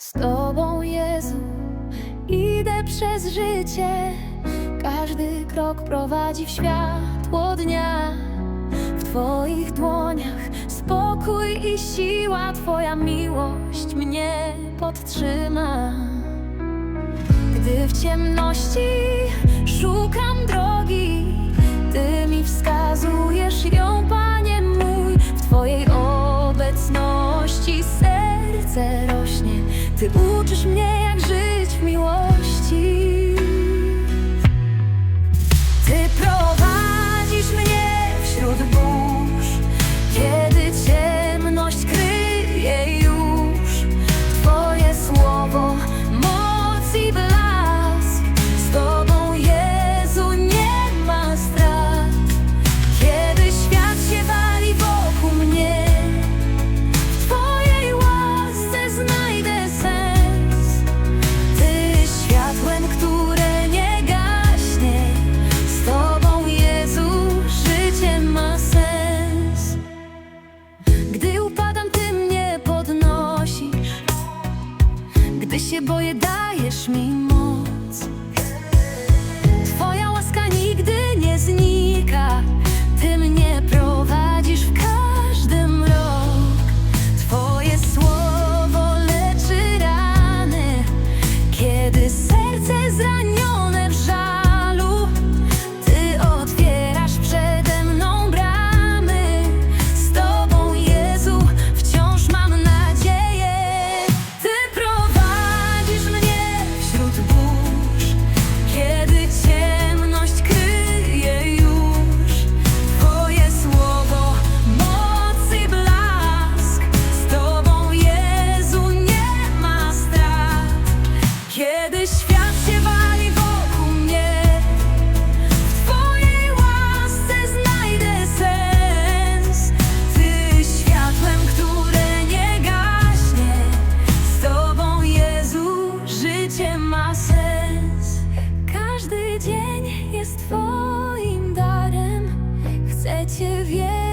Z Tobą, Jezu, idę przez życie. Każdy krok prowadzi w światło dnia. W Twoich dłoniach spokój i siła, Twoja miłość mnie podtrzyma. Gdy w ciemności się wie.